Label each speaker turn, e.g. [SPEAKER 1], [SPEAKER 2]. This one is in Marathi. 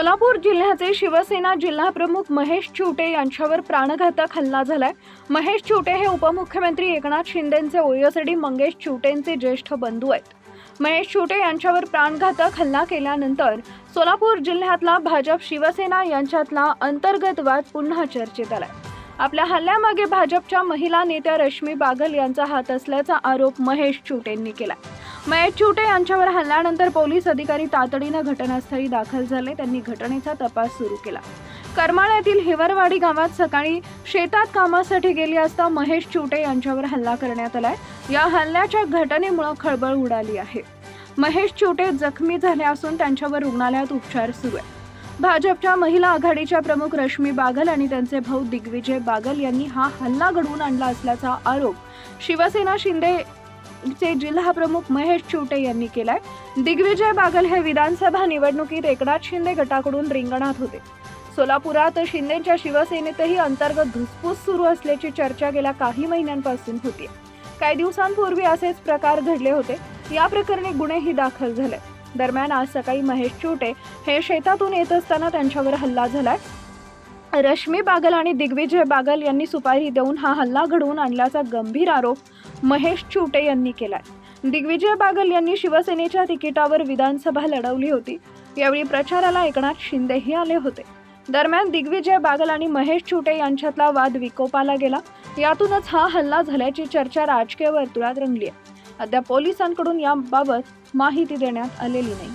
[SPEAKER 1] सोलापूर जिल्ह्याचे शिवसेना जिल्हा प्रमुख महेश चिवटे यांच्यावर प्राणघातक हल्ला झालाय. महेश चिवटे हे उपमुख्यमंत्री एकनाथ शिंदेचे ओयसडी मंगेश चिवटेंचे ज्येष्ठ बंधू आहेत. महेश चिवटे यांच्यावर प्राणघातक हल्ला केल्यानंतर सोलापूर जिल्ह्यातला भाजप शिवसेना यांच्यातला अंतर्गत वाद पुन्हा चर्चेत आलाय. आपल्या हल्ल्यामागे भाजपच्या महिला नेत्या रश्मी बागल यांचा हात असल्याचा आरोप महेश चिवटेंनी केला महेश चिवटे यांच्यावर हल्ल्यानंतर पोलीस अधिकारी तातडीनं घटनास्थळी दाखल झाले. त्यांनी घटनेचा तपास सुरू केला. करमाळ्यातील हिवरवाडी गावात सकाळी शेतात कामासाठी गेली असता महेश चिवटे यांच्यावर हल्ला करण्यात आलाय. या हल्ल्याच्या घटनेमुळे खळबळ उडाली आहे. महेश चिवटे जखमी झाले असून त्यांच्यावर रुग्णालयात उपचार सुरू आहे भाजपच्या महिला आघाडीच्या प्रमुख रश्मी बागल आणि त्यांचे भाऊ दिग्विजय बागल यांनी हा हल्ला घडवून आणला असल्याचा आरोप शिवसेना शिंदे चे जिल्हा प्रमुख महेश चिवटे यांनी केलाय. दिग्विजय बागल हे विधानसभा निवडणुकीत एकनाथ शिंदे गटाकडून रिंगणात होते. सोलापुरात शिंदेच्या शिवसेनेतही अंतर्गत धुसफूस सुरू असल्याची चर्चा गेल्या काही महिन्यांपासून होती काही दिवसांपूर्वी असेच प्रकार घडले होते. या प्रकरणी गुन्हेही दाखल झाले. दरम्यान आज सकाळी महेश चिवटे हे शेतातून येत असताना त्यांच्यावर हल्ला झालाय. रश्मी बागल आणि दिग्विजय बागल यांनी सुपारी देऊन हा हल्ला घडवून आणल्याचा गंभीर आरोप महेश चुटे यांनी केलाय. दिग्विजय बागल यांनी शिवसेनेच्या तिकिटावर विधानसभा लढवली होती. यावेळी प्रचाराला एकनाथ शिंदेही आले होते. दरम्यान दिग्विजय बागल आणि महेश छुटे यांच्यातला वाद विकोपाला गेला. यातूनच हा हल्ला झाल्याची चर्चा राजकीय वर्तुळात रंगली आहे. अद्याप पोलिसांकडून याबाबत माहिती देण्यात आलेली नाही.